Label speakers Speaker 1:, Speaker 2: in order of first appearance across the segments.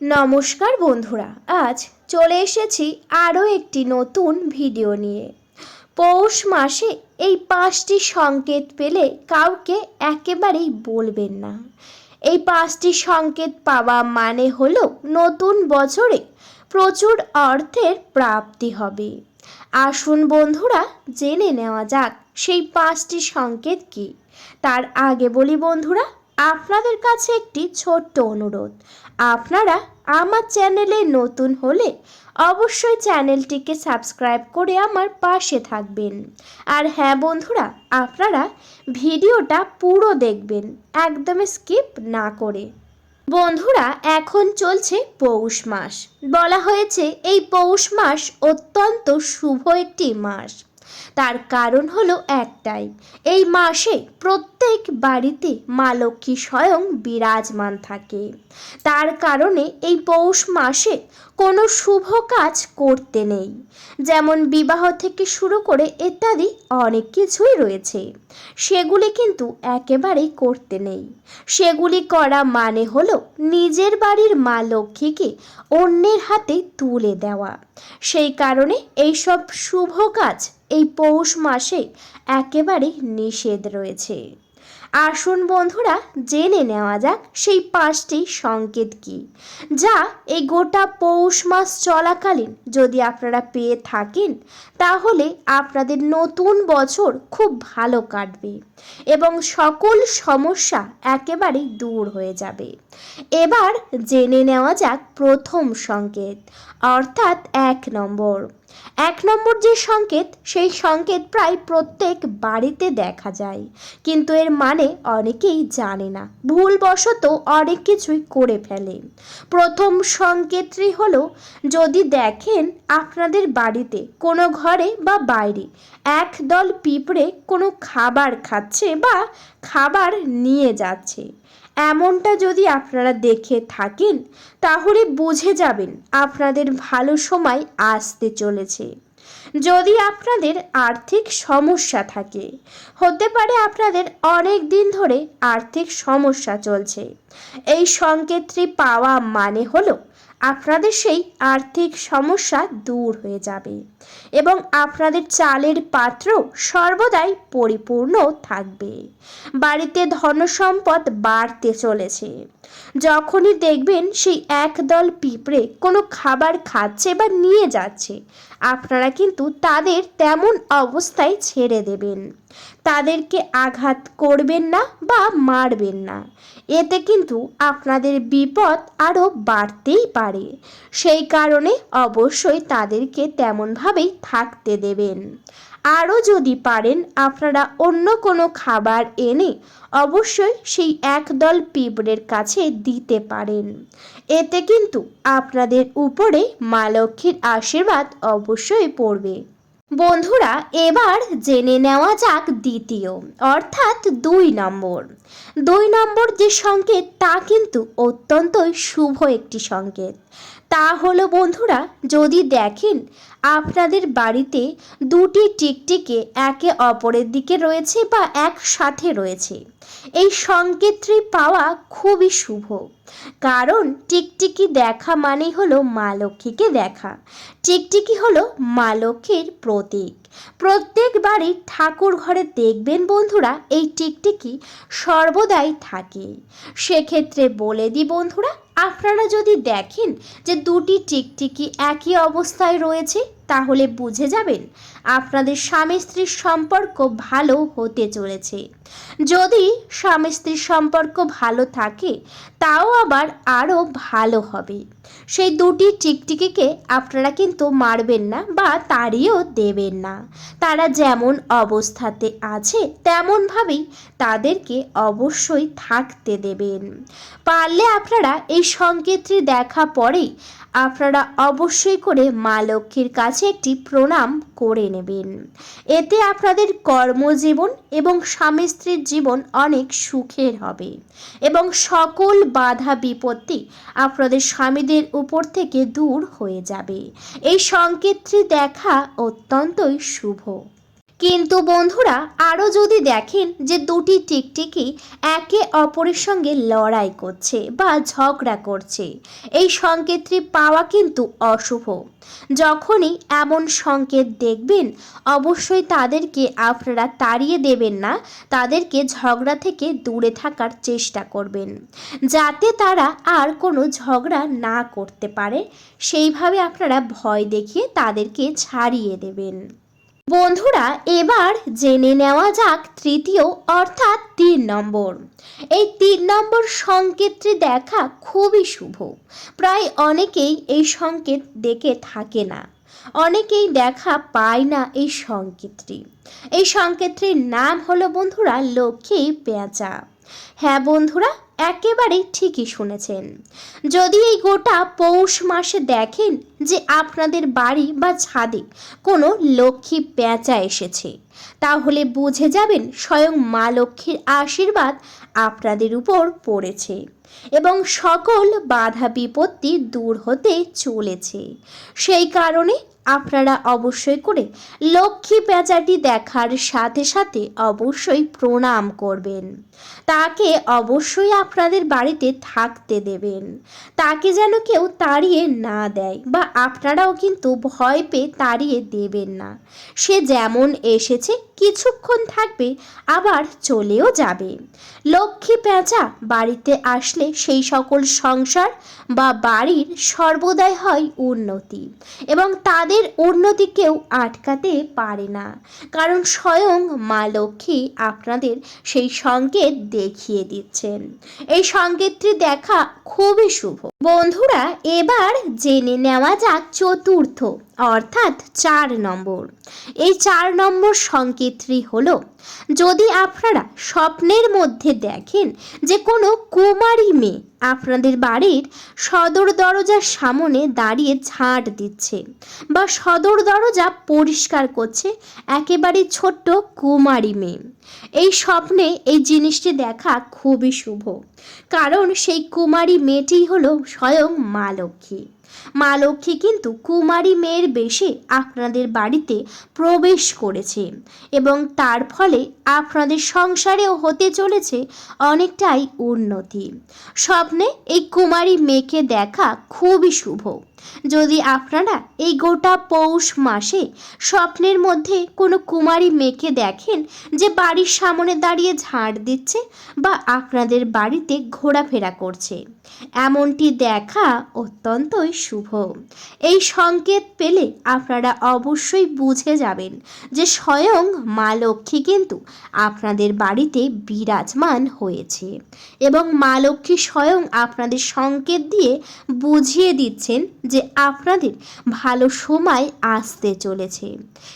Speaker 1: নমস্কার বন্ধুরা, আজ চলে এসেছি আরও একটি নতুন ভিডিও নিয়ে। পৌষ মাসে এই পাঁচটি সংকেত পেলে কাউকে একেবারেই বলবেন না। এই পাঁচটি সংকেত পাওয়া মানে হলো নতুন বছরে প্রচুর অর্থের প্রাপ্তি হবে। আসুন বন্ধুরা, জেনে নেওয়া যাক সেই পাঁচটি সংকেত কি। তার আগে বলি বন্ধুরা আপনাদের কাছে একটি ছোট্ট অনুরোধ। আপনারা আমার চ্যানেলে নতুন হলে অবশ্যই চ্যানেলটিকে সাবস্ক্রাইব করে আমার পাশে থাকবেন। আর হ্যাঁ বন্ধুরা, আপনারা ভিডিওটা পুরো দেখবেন একদম স্কিপ না করে। বন্ধুরা, এখন চলছে পৌষ মাস। বলা হয়েছে এই পৌষ মাস অত্যন্ত শুভ একটি মাস। তার কারণ হলো একটাই, এই মাসে প্রত্যেক বাড়িতে মা লক্ষ্মী স্বয়ং বিরাজমান থাকে। তার কারণে এই পৌষ মাসে কোনো শুভ কাজ করতে নেই। যেমন বিবাহ থেকে শুরু করে ইত্যাদি অনেক কিছুই রয়েছে। সেগুলি কিন্তু একেবারেই করতে নেই। সেগুলি করা মানে হলো নিজের বাড়ির মা লক্ষ্মীকে অন্যের হাতে তুলে দেওয়া। সেই কারণে এইসব শুভ কাজ এই পৌষ মাসে একেবারে নিষেধ রয়েছে। আসুন বন্ধুরা, জেনে নেওয়া যাক সেই পাঁচটি সংকেত কি, যা এই গোটা পৌষ মাস চলাকালীন যদি আপনারা পেয়ে থাকেন, তাহলে আপনাদের নতুন বছর খুব ভালো কাটবে এবং সকল সমস্যা একেবারেই দূর হয়ে যাবে। এবার জেনে নেওয়া যাক প্রথম সংকেত, অর্থাৎ এক নম্বর। এক নম্বর যে সংকেত, সেই সংকেত প্রায় প্রত্যেক বাড়িতে দেখা যায়। কিন্তু এর মানে অনেকেই জানে না। ভুলবশত অনেক কিছুই করে ফেলে। প্রথম সংকেতটি হলো, যদি দেখেন আপনাদের বাড়িতে কোনো ঘরে বা বাইরে এক দল পিঁপড়ে কোনো খাবার খাচ্ছে বা খাবার নিয়ে যাচ্ছে এমনটা যদি আপনারা দেখে থাকেন, তাহলে বুঝে যাবেন আপনাদের ভালো সময় আসতে চলেছে। যদি আপনাদের আর্থিক সমস্যা থাকে, হতে পারে আপনাদের অনেক দিন ধরে আর্থিক সমস্যা চলছে। এই সংকেতটি পাওয়া মানে হলো আপনাদের সেই আর্থিক সমস্যা দূর হয়ে যাবে এবং আপনাদের চালের পাত্র সর্বদাই পরিপূর্ণ থাকবে। বাড়িতে ধনসম্পদ বাড়তে চলেছে। যখনই দেখবেন সেই একদল পিঁপড়ে কোনো খাবার খাচ্ছে বা নিয়ে যাচ্ছে আপনারা কিন্তু তাদের তেমন অবস্থায় ছেড়ে দেবেন। তাদেরকে আঘাত করবেন না বা মারবেন না। এতে কিন্তু আপনাদের বিপদ আরও বাড়তেই পারে। সেই কারণে অবশ্যই তাদেরকে তেমনভাবেই থাকতে দেবেন। আরও যদি পারেন, আপনারা অন্য কোনো খাবার এনে অবশ্যই সেই একদল পিঁপড়ের কাছে দিতে পারেন। এতে কিন্তু আপনাদের উপরে মা লক্ষ্মীর আশীর্বাদ অবশ্যই পড়বে। বন্ধুরা, এবার জেনে নেওয়া যাক দ্বিতীয়, অর্থাৎ দুই নম্বর। দুই নম্বর যে সংকেত, তা কিন্তু অত্যন্তই শুভ একটি সংকেত। তা হলো বন্ধুরা, যদি দেখেন আপনাদের বাড়িতে দুটি টিকটিকে একে অপরের দিকে রয়েছে বা একসাথে রয়েছে, এই সংকেতটি পাওয়া খুবই শুভ। কারণ টিকটিকি দেখা মানেই হলো মা লক্ষ্মীকে দেখা। টিকটিকি হলো মা লক্ষ্মীর প্রতীক। প্রত্যেক বাড়ির ঠাকুর ঘরে দেখবেন বন্ধুরা, এই টিকটিকি সর্বদাই থাকে। সেক্ষেত্রে বলে দিই বন্ধুরা আপনারা যদি দেখেন যে দুটি টিকটিকি একই অবস্থায় রয়েছে, তাহলে বুঝে যাবেন আপনাদের স্বামী স্ত্রীর সম্পর্ক ভালো হতে চলেছে। যদি স্বামী স্ত্রীর সম্পর্ক ভালো থাকে, তাও আবার আরও ভালো হবে। সেই দুটি টিকটিকিকে আপনারা কিন্তু মারবেন না বা তাড়িয়েও দেবেন না। তারা যেমন অবস্থাতে আছে, তেমনভাবেই তাদেরকে অবশ্যই থাকতে দেবেন। পারলে আপনারা এই সংকেতটি দেখা পরেই আপনারা অবশ্যই করে মা লক্ষ্মীর কাছে একটি প্রণাম করে নেবেন। এতে আপনাদের কর্মজীবন এবং স্বামী স্ত্রীর জীবন অনেক সুখের হবে এবং সকল বাধা বিপত্তি আপনাদের স্বামীদের উপর থেকে দূর হয়ে যাবে। এই সংকেতটি দেখা অত্যন্তই শুভ। কিন্তু বন্ধুরা, আরও যদি দেখেন যে দুটি টিকটিকি একে অপরের সঙ্গে লড়াই করছে বা ঝগড়া করছে, এই সংকেতটি পাওয়া কিন্তু অশুভ। যখনই এমন সংকেত দেখবেন, অবশ্যই তাদেরকে আপনারা তাড়িয়ে দেবেন না, তাদেরকে ঝগড়া থেকে দূরে থাকার চেষ্টা করবেন। যাতে তারা আর কোনো ঝগড়া না করতে পারে, সেইভাবে আপনারা ভয় দেখিয়ে তাদেরকে ছাড়িয়ে দেবেন। বন্ধুরা, এবার জেনে নেওয়া যাক তৃতীয় অর্থাৎ তিন নম্বর। এই তিন নম্বর সংকেতটি দেখা খুবই শুভ। প্রায় অনেকেই এই সংকেত দেখে থাকে না। অনেকেই দেখা পায় না এই সংকেতটি। এই সংকেতটির নাম হলো বন্ধুরা, লক্ষ্মী পেঁচা। হ্যাঁ বন্ধুরা একেবারেই ঠিকই শুনেছেন। যদি এই গোটা পৌষ মাসে দেখেন যে আপনাদের বাড়ি বা ছাদে কোনো লক্ষ্মী পেঁচা এসেছে, তাহলে বুঝে যাবেন স্বয়ং মা লক্ষ্মীর আশীর্বাদ আপনাদের উপর পড়েছে এবং সকল বাধা বিপত্তি দূর হতে চলেছে। সেই কারণে আপনারা অবশ্যই করে লক্ষ্মী পেঁচাটি দেখার সাথে সাথে অবশ্যই প্রণাম করবেন। তাকে অবশ্যই আপনাদের বাড়িতে থাকতে দেবেন। তাকে যেন কেউ তাড়িয়ে না দেয় বা আপনারাও কিন্তু ভয় পেয়ে তাড়িয়ে দেবেন না। সে যেমন এসেছে কিছুক্ষণ থাকবে, আবার চলেও যাবে। লক্ষ্মী পেঁচা বাড়িতে আসলে সেই সকল সংসার বা বাড়ির সর্বদাই হয় উন্নতি এবং তাদের উন্নতি কেউ আটকাতে পারে না। কারণ স্বয়ং মা লক্ষ্মী আপনাদের সেই সংকেত দেখিয়ে দিচ্ছেন। এই সংকেতটি দেখা খুবই শুভ। বন্ধুরা, এবার জেনে নেওয়া যাক চতুর্থ, অর্থাৎ চার নম্বর। এই চার নম্বর সংকেতটি হলো, যদি আপনারা স্বপ্নের মধ্যে দেখেন যে কোনো কুমারী মেয়ে আপনাদের বাড়ির সদর দরজার সামনে দাঁড়িয়ে ঝাঁট দিচ্ছে বা সদর দরজা পরিষ্কার করছে একেবারে ছোট্ট কুমারী মেয়ে। এই স্বপ্নে এই জিনিসটি দেখা খুবই শুভ, কারণ সেই কুমারী মেয়েটি হলো স্বয়ং মা লক্ষ্মী। মা লক্ষ্মী কিন্তু কুমারী মেয়ের বেশে আপনাদের বাড়িতে প্রবেশ করেছে এবং তার ফলে আপনাদের সংসারেও হতে চলেছে অনেকটাই উন্নতি। স্বপ্নে এই কুমারী মেয়েকে দেখা খুবই শুভ। যদি আপনারা এই গোটা পৌষ মাসে স্বপ্নের মধ্যে কোনো কুমারী মেয়েকে দেখেন যে বাড়ির সামনে দাঁড়িয়ে ঝাড় দিচ্ছে বা আপনাদের বাড়িতে ঘোরাফেরা করছে, এমনটি দেখা অত্যন্তই শুভ। এই সংকেত পেলে আপনারা অবশ্যই বুঝে যাবেন যে স্বয়ং মা লক্ষ্মী কিন্তু আপনাদের বাড়িতে বিরাজমান হয়েছে এবং মা লক্ষ্মী স্বয়ং আপনাদের সংকেত দিয়ে বুঝিয়ে দিচ্ছেন যে আপনাদের ভালো সময় আসতে চলেছে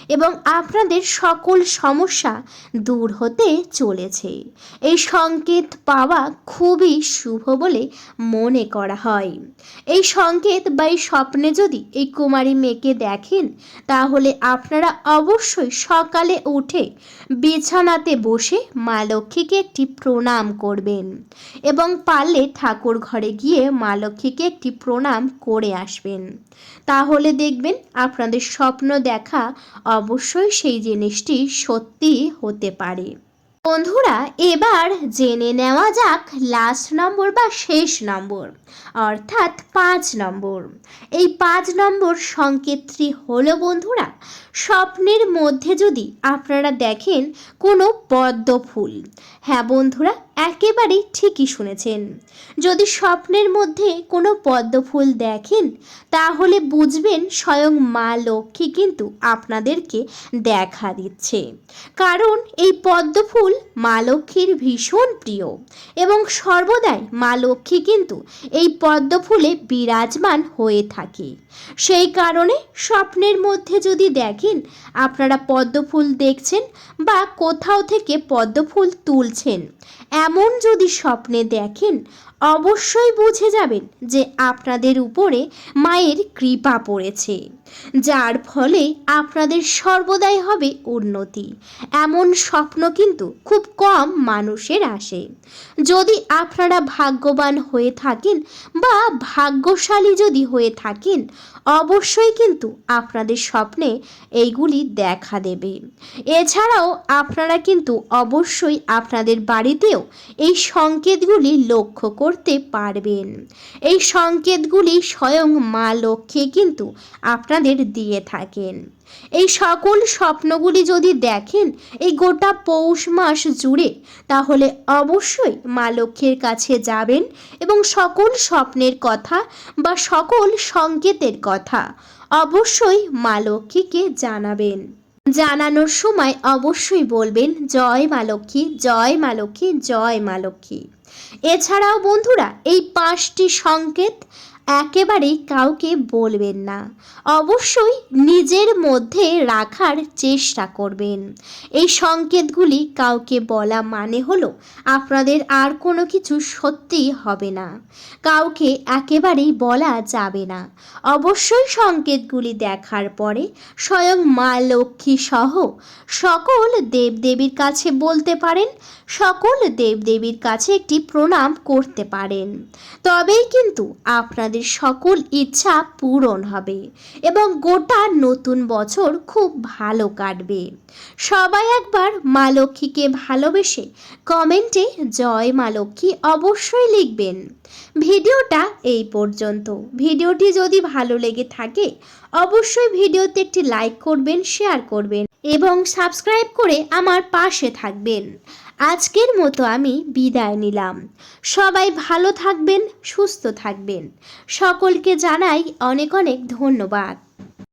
Speaker 1: এবং আপনাদের সকল সমস্যা দূর হতে চলেছে। এই সংকেত পাওয়া খুবই শুভ বলে মনে করা হয়। এই সংকেত বা এই স্বপ্নে যদি এই কুমারী মেয়েকে দেখেন, তাহলে আপনারা অবশ্যই সকালে উঠে বিছানাতে বসে মা লক্ষ্মীকে একটি প্রণাম করবেন এবং পারলে ঠাকুর ঘরে গিয়ে মা লক্ষ্মীকে একটি প্রণাম করে আসবেন। তাহলে দেখবেন আপনাদের স্বপ্ন দেখা অবশ্যই সেই জিনিসটি সত্যি হতে পারে। বন্ধুরা, এবার জেনে নেওয়া যাক লাস্ট নম্বর বা শেষ নম্বর অর্থাৎ পাঁচ নম্বর এই পাঁচ নম্বর সংকেতটি হলো বন্ধুরা, স্বপ্নের মধ্যে যদি আপনারা দেখেন কোনো পদ্ম ফুল হ্যাঁ বন্ধুরা, একেবারেই ঠিকই শুনেছেন। যদি স্বপ্নের মধ্যে কোনো পদ্ম ফুল দেখেন, তাহলে বুঝবেন স্বয়ং মা লক্ষ্মী কিন্তু আপনাদেরকে দেখা দিচ্ছে। কারণ এই পদ্ম ফুল মা লক্ষ্মীর ভীষণ প্রিয় এবং সর্বদাই মা লক্ষ্মী কিন্তু এই পদ্ম ফুলে বিরাজমান হয়ে থাকে। সেই কারণে স্বপ্নের মধ্যে যদি দেখেন, আপনারা পদ্ম ফুল দেখছেন বা কোথাও থেকে পদ্ম ফুল তুলছেন এমন যদি স্বপ্নে দেখেন অবশ্যই বুঝে যাবেন যে আপনাদের উপরে মায়ের কৃপা পড়েছে। যার ফলে আপনাদের সর্বদাই হবে উন্নতি। এমন স্বপ্ন কিন্তু খুব কম মানুষের আসে। যদি আপনারা ভাগ্যবান হয়ে থাকেন বা ভাগ্যশালী যদি হয়ে থাকেন, অবশ্যই কিন্তু আপনাদের স্বপ্নে এইগুলি দেখা দেবে। এছাড়াও আপনারা কিন্তু অবশ্যই আপনাদের বাড়িতেও এই সংকেতগুলি লক্ষ্য করতে পারবেন। এই সংকেতগুলি স্বয়ং মা লক্ষ্মী কিন্তু আপনাদের দিয়ে থাকেন। এই সকল স্বপ্নগুলি যদি দেখেন, এই গোটা পৌষ মাস জুড়ে, তাহলে অবশ্যই মা লক্ষ্মীর কাছে যাবেন এবং সকল স্বপ্নের কথা বা সকল সংকেতের কথা অবশ্যই মা লক্ষ্মীকে জানাবেন। জানানোর সময় অবশ্যই বলবেন, জয় মা লক্ষ্মী, জয় মা লক্ষ্মী, জয় মা লক্ষ্মী। এছাড়াও বন্ধুরা, এই পাঁচটি সংকেত একেবারেই কাউকে বলবেন না। অবশ্যই নিজের মধ্যে রাখার চেষ্টা করবেন। এই সংকেতগুলি কাউকে বলা মানে হলো, আপনাদের আর কোনো কিছু সত্যিই হবে না। কাউকে একেবারেই বলা যাবে না। অবশ্যই সংকেতগুলি দেখার পরে স্বয়ং মা লক্ষ্মী সহ সকল দেবদেবীর কাছে বলতে পারেন, সকল দেবদেবীর কাছে একটি প্রণাম করতে পারেন। তবেই কিন্তু আপনাদের সকল ইচ্ছা পূরণ হবে এবং গোটা নতুন বছর খুব ভালো কাটবে। সবাই একবার মা লক্ষ্মীকে ভালোবেসে কমেন্টে জয় মা লক্ষ্মী অবশ্যই লিখবেন। ভিডিওটা এই পর্যন্ত। ভিডিওটি যদি ভালো লেগে থাকে, অবশ্যই ভিডিওতে একটি লাইক করবেন, শেয়ার করবেন এবং সাবস্ক্রাইব করে আমার পাশে থাকবেন। আজকের মতো আমি বিদায় নিলাম। সবাই ভালো থাকবেন, সুস্থ থাকবেন। সকলকে জানাই অনেক অনেক ধন্যবাদ।